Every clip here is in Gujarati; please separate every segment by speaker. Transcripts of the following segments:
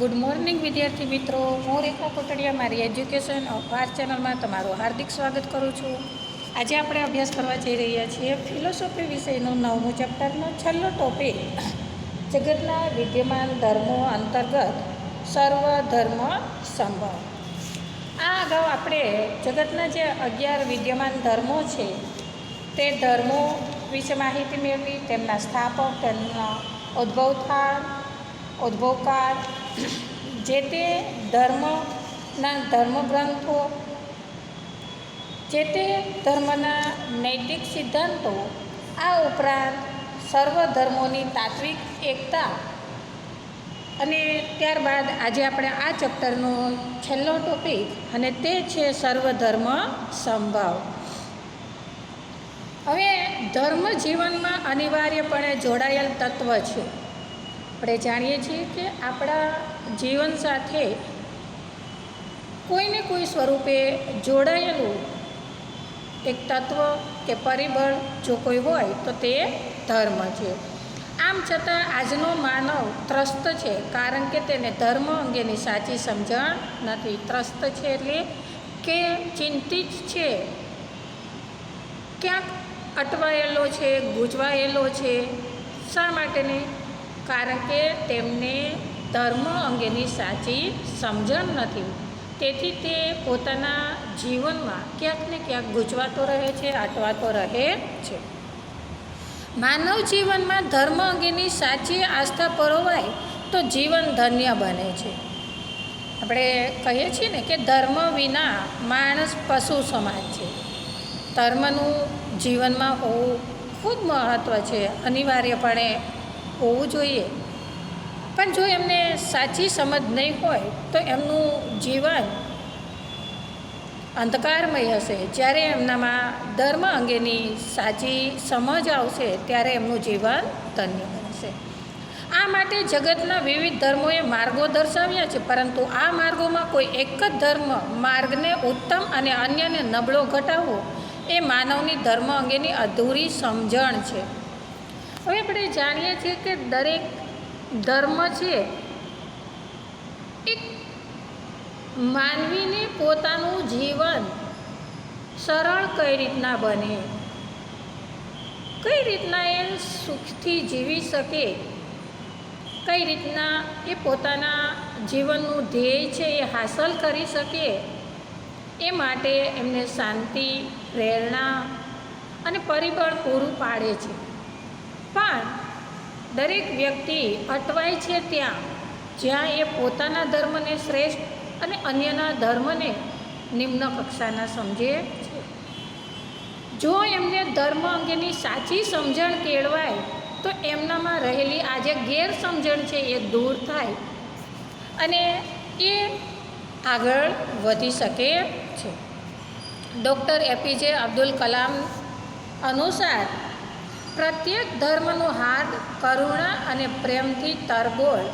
Speaker 1: ગુડ મોર્નિંગ વિદ્યાર્થી મિત્રો. હું રેખા કોટડિયા, મારી એજ્યુકેશન અખબાર ચેનલમાં તમારું હાર્દિક સ્વાગત કરું છું. આજે આપણે અભ્યાસ કરવા જઈ રહ્યા છીએ ફિલોસોફી વિષયનું નવમું ચેપ્ટરનો છેલ્લો ટોપિક જગતના વિદ્યમાન ધર્મો અંતર્ગત સર્વ ધર્મ સંભવ. આ અગાઉ આપણે જગતના જે અગિયાર વિદ્યમાન ધર્મો છે, તે ધર્મો વિશે માહિતી મેળવી, તેમના સ્થાપક, તેમના ઉદ્ભવ સ્થાન ઉદ્ભવકાળ, જે તે ધર્મના ધર્મગ્રંથો, જે તે ધર્મના નૈતિક સિદ્ધાંતો, આ ઉપરાંત સર્વ ધર્મોની તાત્વિક એકતા. અને ત્યારબાદ આજે આપણે આ ચેપ્ટરનો છેલ્લો ટોપિક, અને તે છે સર્વધર્મ સંભાવ હવે ધર્મ જીવનમાં અનિવાર્યપણે જોડાયેલ તત્વ છે. આપણે જાણીએ છીએ કે આપણા જીવન સાથે કોઈને કોઈ સ્વરૂપે જોડાયેલું એક તત્વ કે પરિબળ જો કોઈ હોય તો તે ધર્મ છે. આમ છતાં આજનો માનવ ત્રસ્ત છે કારણ કે તેને ધર્મ અંગેની સાચી સમજણ નથી. ત્રસ્ત છે એટલે કે ચિંતિત છે. ક્યાંક અટવાયેલો છે ગૂંચવાયેલો છે. શા માટેની? કારણ કે તેમને ધર્મ અંગેની સાચી સમજણ નથી. તેથી તે પોતાના જીવનમાં ક્યાંક ને ક્યાંક ગૂંચવાતો રહે છે, આટવાતો રહે છે. માનવ જીવનમાં ધર્મ અંગેની સાચી આસ્થા પરોવાય તો જીવન ધન્ય બને છે. આપણે કહીએ છીએ ને કે ધર્મ વિના માણસ પશુ સમાજ છે. ધર્મનું જીવનમાં હોવું ખૂબ મહત્ત્વ છે. અનિવાર્યપણે હોવું જોઈએ. પણ જો એમને સાચી સમજ નહીં હોય, તો એમનું જીવન અંધકારમય હશે. જ્યારે એમનામાં ધર્મ અંગેની સાચી સમજ આવશે, ત્યારે એમનું જીવન ધન્ય બનશે. આ માટે જગતના વિવિધ ધર્મોએ માર્ગો દર્શાવ્યા છે, પરંતુ આ માર્ગોમાં કોઈ એક જ ધર્મ માર્ગને ઉત્તમ અને અન્યને નબળો ઘટાડવો એ માનવની ધર્મ અંગેની અધૂરી સમજણ છે. હવે આપણે જાણીએ છીએ કે દરેક ધર્મ છે, એક માનવીને પોતાનું જીવન સરળ કઈ રીતના બને, કઈ રીતના એ સુખથી જીવી શકે, કઈ રીતના એ પોતાના જીવનનું ધ્યેય છે એ હાંસલ કરી શકે, એ માટે એમને શાંતિ, પ્રેરણા અને પરિબળ પૂરું પાડે છે. પણ દરેક વ્યક્તિ અટવાય છે ત્યાં, જ્યાં એ પોતાના ધર્મને શ્રેષ્ઠ અને અન્યના ધર્મને નિમ્ન કક્ષાના સમજે છે. જો એમને ધર્મ અંગેની સાચી સમજણ કેળવાય, તો એમનામાં રહેલી આ જે ગેરસમજણ છે એ દૂર થાય અને એ આગળ વધી શકે છે. ડૉક્ટર એપીજે અબ્દુલ કલામ અનુસાર પ્રત્યેક ધર્મનો હાથ કરુણા અને પ્રેમથી તરબોળ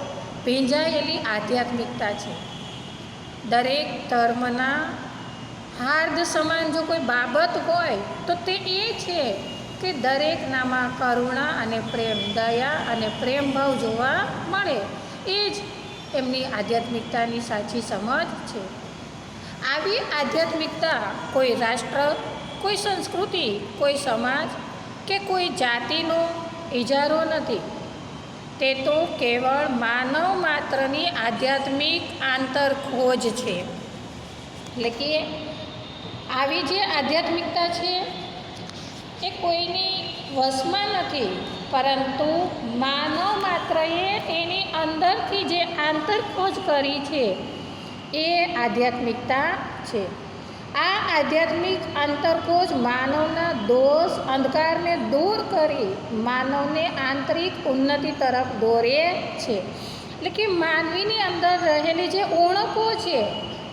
Speaker 1: ભીંજાયેલી આધ્યાત્મિકતા છે. દરેક ધર્મના હાર્દ સમાન જો કોઈ બાબત હોય, તો તે એ છે કે દરેકનામાં કરુણા અને પ્રેમ, દયા અને પ્રેમભાવ જોવા મળે. એ જ એમની આધ્યાત્મિકતાની સાચી સમજ છે. આવી આધ્યાત્મિકતા કોઈ રાષ્ટ્ર, કોઈ સંસ્કૃતિ, કોઈ સમાજ કે કોઈ જાતિનો ઇજારો નથી. તે તો કેવળ માનવ માત્રની આધ્યાત્મિક આંતરખોજ છે. એટલે કે આવી જે આધ્યાત્મિકતા છે એ કોઈની વશમાં નથી, પરંતુ માનવ માત્રએ એની અંદરથી જે આંતરખોજ કરી છે એ આધ્યાત્મિકતા છે. આ આધ્યાત્મિક આંતરખોજ માનવના દોષ અંધકારને દૂર કરી માનવને આંતરિક ઉન્નતિ તરફ દોરે છે. એટલે કે માનવીની અંદર રહેલી જે ઉણપો છે,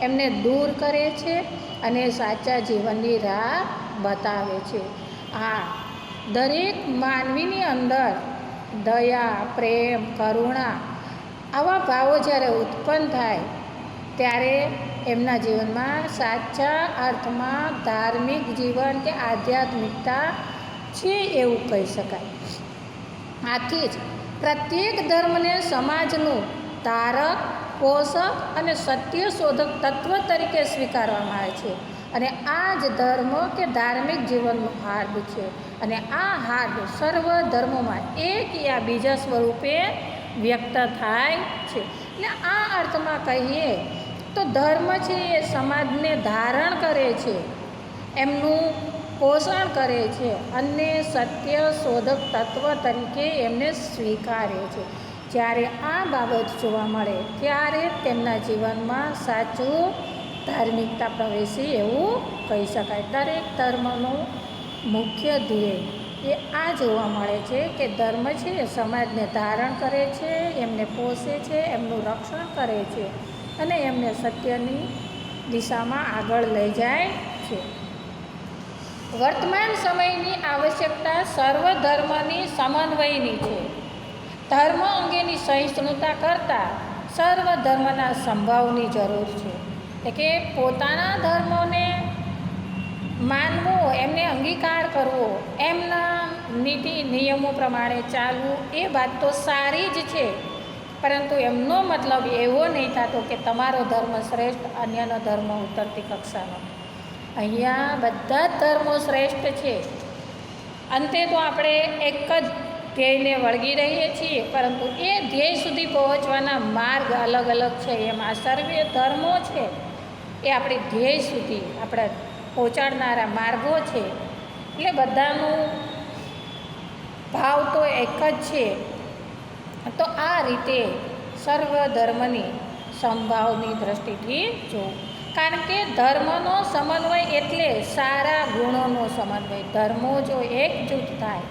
Speaker 1: એમને દૂર કરે છે અને સાચા જીવનની રાહ બતાવે છે. આ દરેક માનવીની અંદર દયા, પ્રેમ, કરુણા આવા ભાવો જ્યારે ઉત્પન્ન થાય, ત્યારે એમના જીવનમાં સાચા અર્થમાં ધાર્મિક જીવન કે આધ્યાત્મિકતા છે એવું કહી શકાય. આથી જ પ્રત્યેક ધર્મને સમાજનું તારક, પોષક અને સત્ય શોધક તત્વ તરીકે સ્વીકારવામાં આવે છે. અને આ જ ધર્મ કે ધાર્મિક જીવનનું હાર્દ છે. અને આ હાર્દ સર્વ ધર્મોમાં એક યા બીજા સ્વરૂપે વ્યક્ત થાય છે. એટલે આ અર્થમાં કહીએ તો ધર્મ છે એ સમાજને ધારણ કરે છે, એમનું પોષણ કરે છે અને સત્ય શોધક તત્વ તરીકે એમને સ્વીકારે છે. જ્યારે આ બાબત જોવા મળે, ત્યારે તેમના જીવનમાં સાચું ધાર્મિકતા પ્રવેશી એવું કહી શકાય. દરેક ધર્મનું મુખ્ય ધ્યેય એ આ જોવા મળે છે કે ધર્મ છે એ સમાજને ધારણ કરે છે, એમને પોષે છે, એમનું રક્ષણ કરે છે. અને એમને સત્યની દિશામાં આગળ લઈ જાય છે. વર્તમાન સમયની આવશ્યકતા સર્વ ધર્મની સમન્વયની છે. ધર્મ અંગેની સહિષ્ણુતા કરતાં સર્વ ધર્મના સંભાવની જરૂર છે. એટલે કે પોતાના ધર્મોને માનવો, એમને અંગીકાર કરવો, એમના નીતિ નિયમો પ્રમાણે ચાલવું એ વાત તો સારી જ છે. પરંતુ એમનો મતલબ એવો નહીં થતો કે તમારો ધર્મ શ્રેષ્ઠ, અન્યનો ધર્મ ઉતરતી કક્ષાનો. અહીંયા બધા જ ધર્મો શ્રેષ્ઠ છે. અંતે તો આપણે એક જ ધ્યેયને વળગી રહીએ છીએ, પરંતુ એ ધ્યેય સુધી પહોંચવાના માર્ગ અલગ અલગ છે. એમ આ સર્વે ધર્મો છે. એ આપણી ધ્યેય સુધી આપણે પહોંચાડનારા માર્ગો છે. એટલે બધાનું ભાવ તો એક જ છે. તો આ રીતે સર્વ ધર્મની સંભાવની દ્રષ્ટિથી જોવું. કારણ કે ધર્મનો સમન્વય એટલે સારા ગુણોનો સમન્વય. ધર્મો જો એકજૂથ થાય,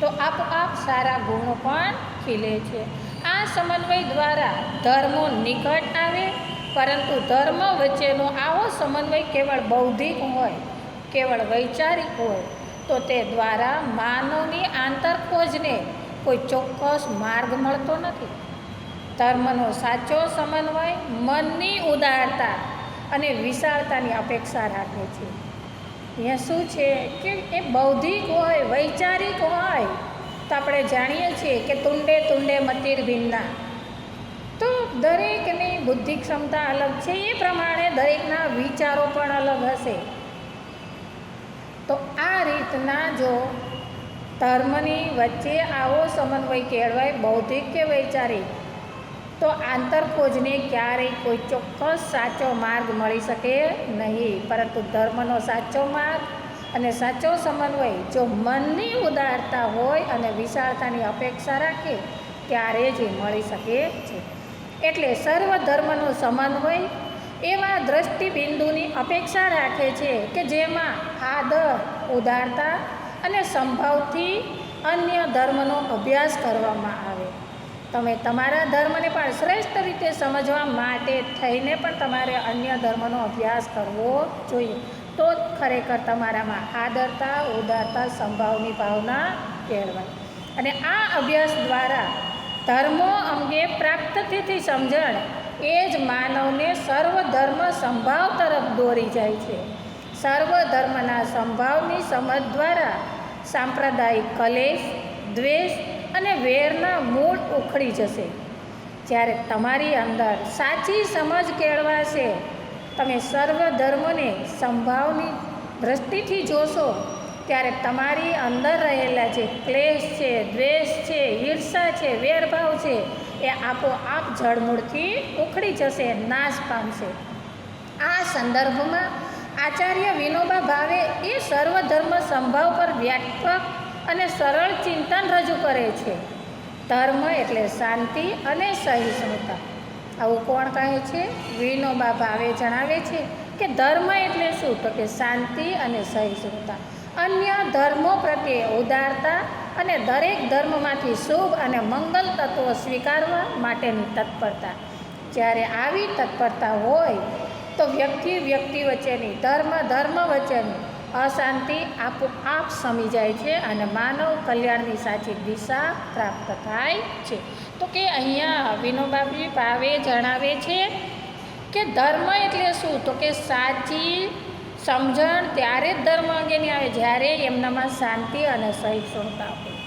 Speaker 1: તો આપોઆપ સારા ગુણો પણ ખીલે છે. આ સમન્વય દ્વારા ધર્મો નિકટ આવે, પરંતુ ધર્મ વચ્ચેનો આવો સમન્વય કેવળ બૌદ્ધિક હોય, કેવળ વૈચારિક હોય, તો તે દ્વારા માનવની આંતરખોજને કોઈ ચોક્કસ માર્ગ મળતો નથી. ધર્મનો સાચો સમન્વય મનની ઉદારતા અને વિશાળતાની અપેક્ષા રાખે છે. અહીંયા શું છે કે એ બૌદ્ધિક હોય, વૈચારિક હોય, તો આપણે જાણીએ છીએ કે તુંડે તુંડે મતિર ભિન્ના. તો દરેકની બુદ્ધિ ક્ષમતા અલગ છે, એ પ્રમાણે દરેકના વિચારો પણ અલગ હશે. તો આ રીતના જો ધર્મની વચ્ચે આવો સમન્વય કેળવાય, બૌદ્ધિક કે વૈચારિક? તો આંતરખોજને ક્યારેય કોઈ ચોક્કસ સાચો માર્ગ મળી શકે નહીં. પરંતુ ધર્મનો સાચો માર્ગ અને સાચો સમન્વય જો મનની ઉદારતા હોય અને વિશાળતાની અપેક્ષા રાખે, ત્યારે જ મળી શકે છે. એટલે સર્વ ધર્મનો સમન્વય એવા દ્રષ્ટિબિંદુની અપેક્ષા રાખે છે કે જેમાં આદર, ઉદારતા અને સંભાવથી અન્ય ધર્મનો અભ્યાસ કરવામાં આવે. તમે તમારા ધર્મને પણ શ્રેષ્ઠ રીતે સમજવા માટે થઈને પણ તમારે અન્ય ધર્મનો અભ્યાસ કરવો જોઈએ. તો જ ખરેખર તમારામાં આદરતા, ઉદારતા, સંભાવની ભાવના કેળવાય. અને આ અભ્યાસ દ્વારા ધર્મો અંગે પ્રાપ્ત થતી સમજણ એ જ માનવને સર્વ ધર્મ સંભાવ તરફ દોરી જાય છે. સર્વ ધર્મના સંભાવની સમજ દ્વારા સાંપ્રદાયિક કલેશ, દ્વેષ અને વેરના મૂળ ઉખડી જશે. જ્યારે તમારી અંદર સાચી સમજ કેળવાશે, તમે સર્વ ધર્મને સંભાવની દ્રષ્ટિથી જોશો, ત્યારે તમારી અંદર રહેલા જે ક્લેશ છે, દ્વેષ છે, ઈર્ષા છે, વેરભાવ છે, એ આપોઆપ જળમૂળથી ઉખડી જશે, નાશ પામશે. આ સંદર્ભમાં આચાર્ય વિનોબા ભાવે એ સર્વધર્મ સંભાવ પર વ્યાપક અને સરળ ચિંતન રજૂ કરે છે. ધર્મ એટલે શાંતિ અને સહિષ્ણુતા. આવું કોણ કહે છે? વિનોબા ભાવે જણાવે છે કે ધર્મ એટલે શું? તો કે શાંતિ અને સહિષ્ણુતા. અન્ય ધર્મો પ્રત્યે ઉદારતા અને દરેક ધર્મમાંથી શુભ અને મંગલ તત્વો સ્વીકારવા માટેની તત્પરતા. જ્યારે આવી તત્પરતા હોય તો વ્યક્તિ વ્યક્તિ વચ્ચેની, ધર્મ ધર્મ વચ્ચેની અશાંતિ આપોઆપ સમી જાય છે અને માનવ કલ્યાણની સાચી દિશા પ્રાપ્ત થાય છે. તો કે અહીંયા વિનોબાબી ભાવે જણાવે છે કે ધર્મ એટલે શું? તો કે સાચી સમજણ ત્યારે જ ધર્મ અંગેની આવે જ્યારે એમનામાં શાંતિ અને સહિષ્ણુતા હોય.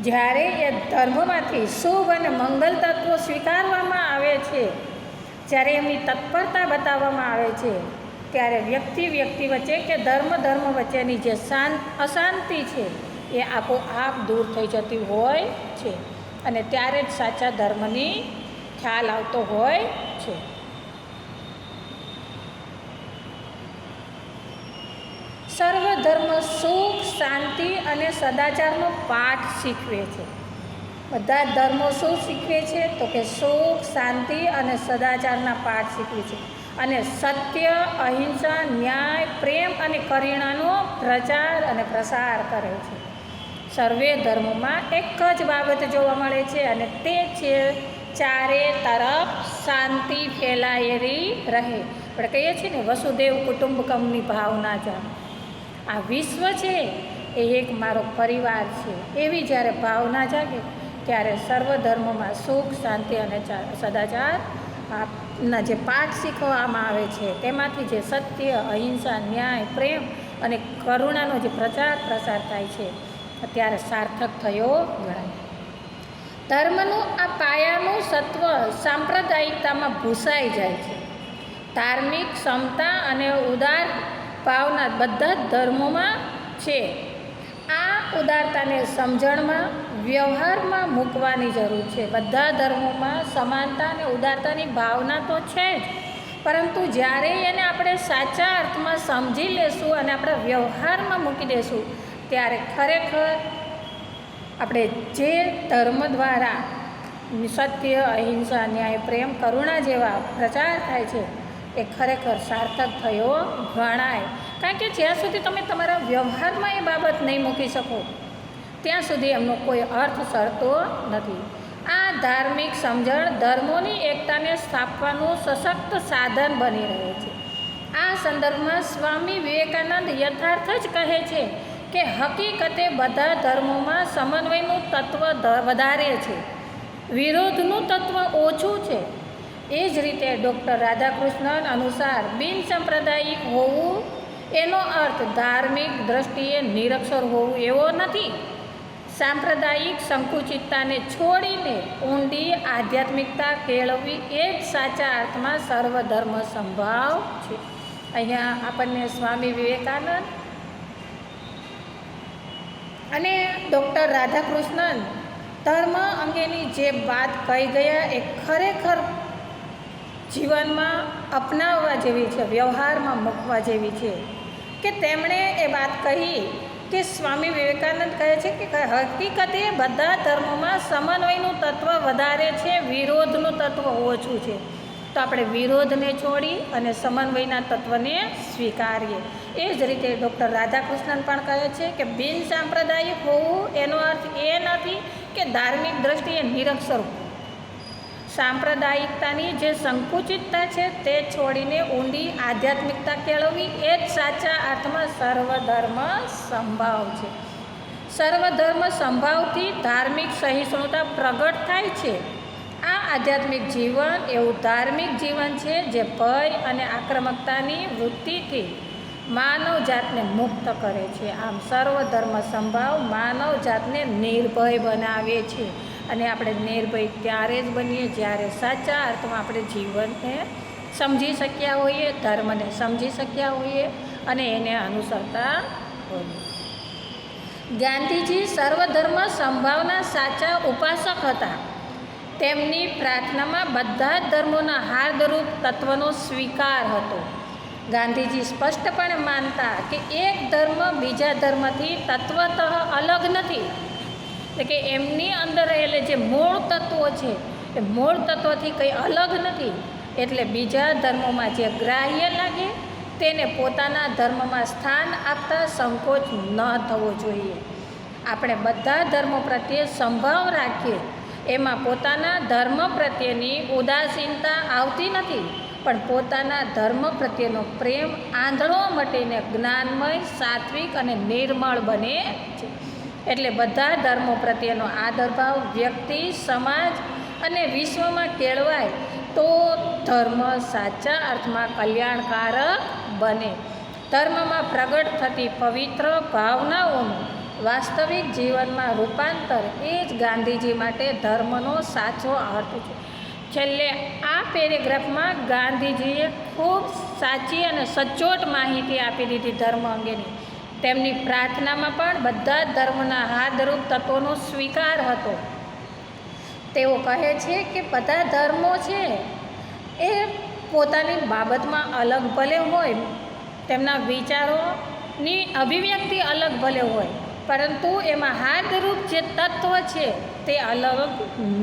Speaker 1: જ્યારે એ ધર્મમાંથી શુભ અને મંગલ તત્વો સ્વીકારવામાં આવે છે જ્યારે એમની તત્પરતા બતાવવામાં આવે છે, ત્યારે વ્યક્તિ વ્યક્તિ વચ્ચે કે ધર્મ ધર્મ વચ્ચેની જે શાંત, અશાંતિ છે, એ આપોઆપ દૂર થઈ જતી હોય છે અને ત્યારે જ સાચા ધર્મની ખ્યાલ આવતો હોય છે. સર્વધર્મ સુખ, શાંતિ અને સદાચારનો પાઠ શીખવે છે. બધા જ ધર્મો શું શીખવે છે? તો કે સુખ, શાંતિ અને સદાચારના પાઠ શીખવે છે. અને સત્ય, અહિંસા, ન્યાય, પ્રેમ અને કરુણાનો પ્રચાર અને પ્રસાર કરે છે. સર્વે ધર્મોમાં એક જ બાબત જોવા મળે છે અને તે છે ચારે તરફ શાંતિ ફેલાયેલી રહે. આપણે કહીએ છીએ ને, વસુદેવ કુટુંબકમની ભાવના જાણ. આ વિશ્વ છે, એ એક મારો પરિવાર છે. એવી જ્યારે ભાવના જાગે ત્યારે સર્વ ધર્મોમાં સુખ, શાંતિ અને સદાચારના જે પાઠ શીખવવામાં આવે છે, તેમાંથી જે સત્ય, અહિંસા, ન્યાય, પ્રેમ અને કરુણાનો જે પ્રચાર, પ્રસાર થાય છે ત્યારે સાર્થક થયો ગણાય. ધર્મનું આ પાયાનું સત્વ સાંપ્રદાયિકતામાં ભૂસાઈ જાય છે. ધાર્મિક ક્ષમતા અને ઉદાર ભાવના બધા જ ધર્મોમાં છે. આ ઉદારતાને સમજણમાં, વ્યવહારમાં મૂકવાની જરૂર છે. બધા ધર્મોમાં સમાનતા અને ઉદારતાની ભાવના તો છે જ. પરંતુ જ્યારે એને આપણે સાચા અર્થમાં સમજી લેશું અને આપણા વ્યવહારમાં મૂકી દેશું, ત્યારે ખરેખર આપણે જે ધર્મ દ્વારા સત્ય, અહિંસા, ન્યાય, પ્રેમ, કરુણા જેવા પ્રચાર થાય છે, એ ખરેખર સાર્થક થયો ગણાય. કારણ કે જ્યાં સુધી તમે તમારા વ્યવહારમાં એ બાબત નહીં મૂકી શકો, ત્યાં સુધી એમનો કોઈ અર્થ સરતો નથી. આ ધાર્મિક સમજણ ધર્મોની એકતાને સ્થાપવાનું સશક્ત સાધન બની રહે છે. આ સંદર્ભમાં સ્વામી વિવેકાનંદ યથાર્થ જ કહે છે કે હકીકતે બધા ધર્મોમાં સમન્વયનું તત્વ વધારે છે. વિરોધનું તત્વ ઓછું છે. એ જ રીતે ડૉક્ટર રાધાકૃષ્ણન અનુસાર બિનસાંપ્રદાયિક હોવું એનો અર્થ ધાર્મિક દ્રષ્ટિએ નિરક્ષર હોવું એવો નથી. સાંપ્રદાયિક સંકુચિતતાને છોડીને ઊંડી આધ્યાત્મિકતા કેળવવી એ જ સાચા અર્થમાં સર્વધર્મ સંભાવ છે. અહીંયા આપણને સ્વામી વિવેકાનંદ અને ડૉક્ટર રાધાકૃષ્ણન ધર્મ અંગેની જે વાત કહી ગયા એ ખરેખર જીવનમાં અપનાવવા જેવી છે, વ્યવહારમાં મૂકવા જેવી છે. કે તેમણે એ વાત કહી કે સ્વામી વિવેકાનંદ કહે છે કે હકીકતે બધા ધર્મોમાં સમન્વયનું તત્વ વધારે છે, વિરોધનું તત્વ ઓછું છે. તો આપણે વિરોધને છોડી અને સમન્વયના તત્વને સ્વીકારીએ. એ જ રીતે ડૉક્ટર રાધાકૃષ્ણન પણ કહે છે કે બિનસાંપ્રદાયિક હોવું એનો અર્થ એ નથી કે ધાર્મિક દ્રષ્ટિએ નિરક્ષર હોવું સાંપ્રદાયિકતાની જે સંકુચિતતા છે તે છોડીને ઊંડી આધ્યાત્મિકતા કેળવવી એ જ સાચા અર્થમાં સર્વધર્મ સંભાવ છે. સર્વધર્મ સંભાવથી ધાર્મિક સહિષ્ણુતા પ્રગટ થાય છે. આ આધ્યાત્મિક જીવન એવું ધાર્મિક જીવન છે જે ભય અને આક્રમકતાની વૃત્તિથી માનવ જાતને મુક્ત કરે છે. આમ સર્વધર્મ સંભાવ માનવ જાતને નિર્ભય બનાવે છે. અને આપણે નિર્ભય ત્યારે જ બનીએ, જ્યારે સાચા અર્થમાં આપણે જીવનને સમજી શક્યા હોઈએ, ધર્મને સમજી શક્યા હોઈએ અને એને અનુસરતા હોઈએ. ગાંધીજી સર્વધર્મ સંભાવના સાચા ઉપાસક હતા. તેમની પ્રાર્થનામાં બધા જ ધર્મોના હાર્દરૂપ તત્વનો સ્વીકાર હતો. ગાંધીજી સ્પષ્ટપણે માનતા કે એક ધર્મ બીજા ધર્મથી તત્વતઃ અલગ નથી. એટલે કે એમની અંદર રહેલે જે મૂળ તત્વો છે, એ મૂળ તત્વથી કંઈ અલગ નથી. એટલે બીજા ધર્મોમાં જે ગ્રાહ્ય લાગે, તેને પોતાના ધર્મમાં સ્થાન આપતા સંકોચ ન થવો જોઈએ. આપણે બધા ધર્મો પ્રત્યે સંભાવ રાખીએ. એમાં પોતાના ધર્મ પ્રત્યેની ઉદાસીનતા આવતી નથી, પણ પોતાના ધર્મ પ્રત્યેનો પ્રેમ આંધળો મટીને જ્ઞાનમય, સાત્વિક અને નિર્મળ બને છે. એટલે બધા ધર્મો પ્રત્યેનો આદરભાવ વ્યક્તિ, સમાજ અને વિશ્વમાં કેળવાય તો ધર્મ સાચા અર્થમાં કલ્યાણકારક બને. ધર્મમાં પ્રગટ થતી પવિત્ર ભાવનાઓનું વાસ્તવિક જીવનમાં રૂપાંતર એ જ ગાંધીજી માટે ધર્મનો સાચો અર્થ છે. છેલ્લે આ પેરેગ્રાફમાં ગાંધીજીએ ખૂબ સાચી અને સચોટ માહિતી આપી દીધી ધર્મ અંગેની. તેમની પ્રાર્થનામાં પણ બધા જ ધર્મના હાદરૂપ તત્વોનો સ્વીકાર હતો. તેઓ કહે છે કે બધા ધર્મો છે એ પોતાની બાબતમાં અલગ ભલે હોય, તેમના વિચારોની અભિવ્યક્તિ અલગ ભલે હોય, પરંતુ એમાં હાદરૂપ જે તત્વ છે તે અલગ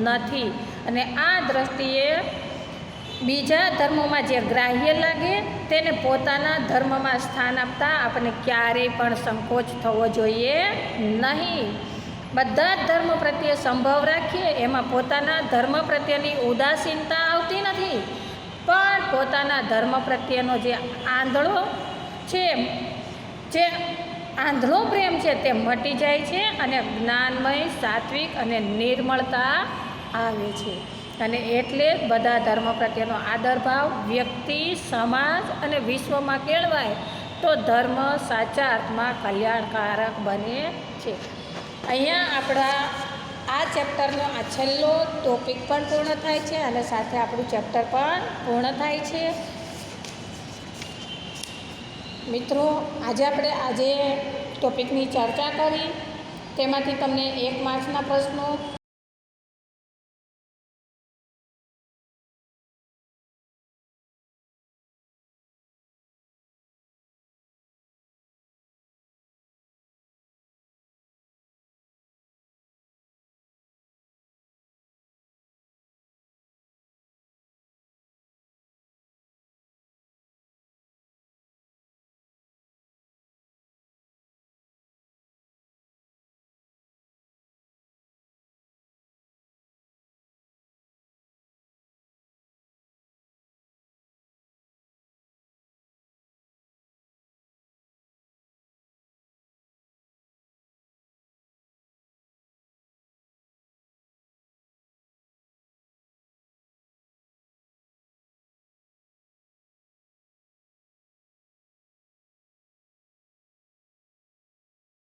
Speaker 1: નથી. અને આ દ્રષ્ટિએ બીજા ધર્મોમાં જે ગ્રાહ્ય લાગે તેને પોતાના ધર્મમાં સ્થાન આપતા આપણને ક્યારેય પણ સંકોચ થવો જોઈએ નહીં. બધા જ ધર્મ પ્રત્યે સંભવ રાખીએ, એમાં પોતાના ધર્મ પ્રત્યેની ઉદાસીનતા આવતી નથી. પણ પોતાના ધર્મ પ્રત્યેનો જે આંધળો છે, જે આંધળો પ્રેમ છે તે મટી જાય છે અને જ્ઞાનમય, સાત્વિક અને નિર્મળતા આવે છે. અને એટલે બધા ધર્મ પ્રત્યેનો આદરભાવ વ્યક્તિ, સમાજ અને વિશ્વમાં કેળવાય તો ધર્મ સાચા અર્થમાં કલ્યાણકારક બને છે. અહીંયા આપણા આ ચેપ્ટરનો આ છેલ્લો ટોપિક પણ પૂર્ણ થાય છે અને સાથે આપણું ચેપ્ટર પણ પૂર્ણ થાય છે. મિત્રો, આજે આપણે આજે ટોપિકની ચર્ચા કરી. તેમાંથી તમને એક માર્ક્સના પ્રશ્નો